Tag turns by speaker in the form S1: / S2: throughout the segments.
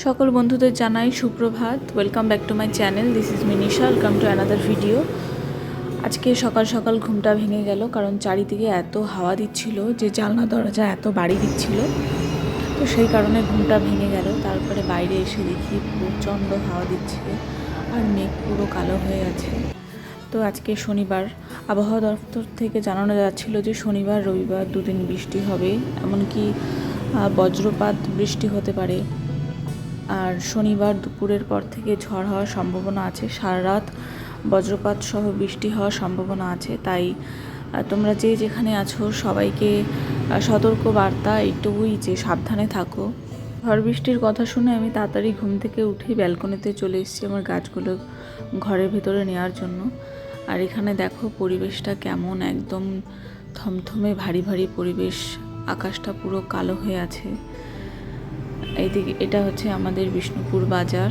S1: সকল বন্ধুদের জানাই সুপ্রভাত। Welcome back to my channel this is Minisha welcome to another video আজকে সকাল সকাল ঘুমটা ভেঙে গেল, কারণ চারিদিকে এত হাওয়া দিচ্ছিল যে জানলা, দরজা এত বাড়ি দিচ্ছিল। তো সেই কারণে ঘুমটা ভেঙে গেল। তারপরে বাইরে এসে দেখি প্রচণ্ড হাওয়া দিচ্ছে আর মেঘ পুরো কালো হয়ে আছে। তো আজকে শনিবার। আবহাওয়া দপ্তর থেকে জানানো যাচ্ছিল যে শনিবার, রবিবার দুদিন বৃষ্টি হবে। এমনকি বজ্রপাত বৃষ্টি হতে পারে। আর শনিবার দুপুরের পর থেকে ঝড় হওয়ার সম্ভাবনা আছে। সারা রাত বজ্রপাত সহ বৃষ্টি হওয়ার সম্ভাবনা আছে। তাই তোমরা যে যেখানে আছো সবাইকে সতর্ক বার্তা এইটুকুই যে সাবধানে থাকো। ঝড় বৃষ্টির কথা শুনে আমি তাড়াতাড়ি ঘুম থেকে উঠে ব্যালকনিতে চলে এসেছি আমার গাছগুলো ঘরের ভেতরে নেওয়ার জন্য। আর এখানে দেখো পরিবেশটা কেমন, একদম থমথমে ভারী ভারী পরিবেশ। আকাশটা পুরো কালো হয়ে আছে। এইদিকে, এটা হচ্ছে আমাদের বিষ্ণুপুর বাজার।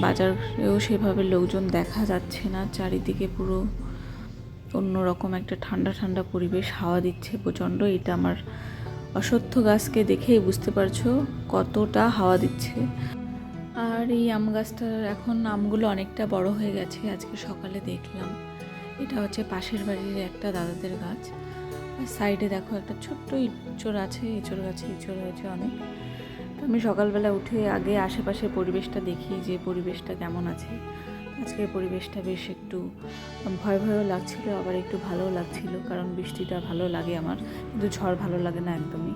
S1: বাজারেও সেভাবে লোকজন দেখা যাচ্ছে না, চারিদিকে পুরো অন্যরকম একটা ঠান্ডা ঠান্ডা পরিবেশ, হাওয়া দিচ্ছে প্রচণ্ড। এটা আমার অশ্বত্থ গাছকে দেখেই বুঝতে পারছ কতটা হাওয়া দিচ্ছে। আর এই আম গাছটার এখন আমগুলো অনেকটা বড় হয়ে গেছে, আজকে সকালে দেখলাম। এটা হচ্ছে পাশের বাড়ির একটা দাদাদের গাছ। আর সাইডে দেখো একটা ছোট্ট ইঁচড় আছে, ইঁচড় গাছে, ইঁচড় হয়েছে অনেক। আমি সকালবেলা উঠে আগে আশেপাশে পরিবেশটা দেখি যে পরিবেশটা কেমন আছে। আজকের পরিবেশটা বেশ একটু ভয় ভয়ও লাগছিল, আবার একটু ভালোও লাগছিল, কারণ বৃষ্টিটা ভালো লাগে আমার, কিন্তু ঝড় ভালো লাগে না একদমই।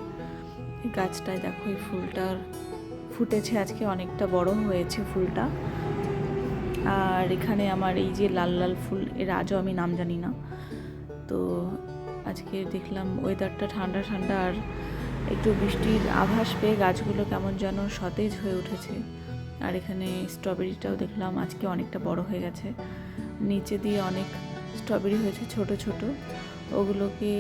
S1: এই গাছটায় দেখো, এই ফুলটার ফুটেছে, আজকে অনেকটা বড় হয়েছে ফুলটা। আর এখানে আমার এই যে লাল লাল ফুল, এর আজও আমি নাম জানি না। তো আজকে দেখলাম ওয়েদারটা ঠান্ডা ঠান্ডা, আর একটু বৃষ্টির আভাস পেয়ে গাছগুলো কেমন যেন সতেজ হয়ে উঠেছে। আর এখানে স্ট্রবেরিটাও দেখলাম আজকে অনেকটা বড় হয়ে গেছে। নিচে দিয়ে অনেক স্ট্রবেরি হয়েছে ছোট ছোট। ওগুলোকে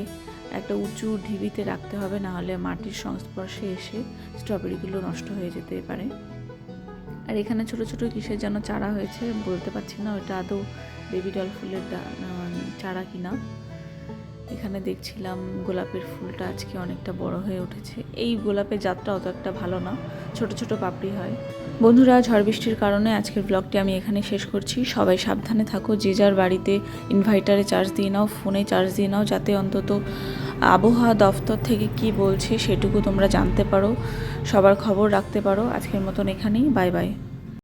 S1: একটা উঁচু ঢিবিতে রাখতে হবে, না হলে মাটির সংস্পর্শে এসে স্ট্রবেরিগুলো নষ্ট হয়ে যেতে পারে। আর এখানে ছোট ছোট কিসের যেন চারা হয়েছে বলতে পারছি না, ওটা আদৌ বেবি ডল ফুলের চারা কিনা। এখানে দেখছিলাম গোলাপের ফুলটা আজকে অনেকটা বড় হয়ে উঠেছে। এই গোলাপের যাত্রা অত একটা ভালো না, ছোট ছোট পাপড়ি হয়। বন্ধুরা, ঝড় বৃষ্টির কারণে আজকের ব্লগটি আমি এখানে শেষ করছি। সবাই সাবধানে থাকো, যে যার বাড়িতে ইনভার্টারে চার্জ দিয়ে নাও ফোনে চার্জ দিয়ে নাও, যাতে অন্তত আবহাওয়া দফতর থেকে কি বলছে সেটুকু তোমরা জানতে পারো। সবার খবর রাখতে পারো। আজকের মতন এখানেই, বাই বাই।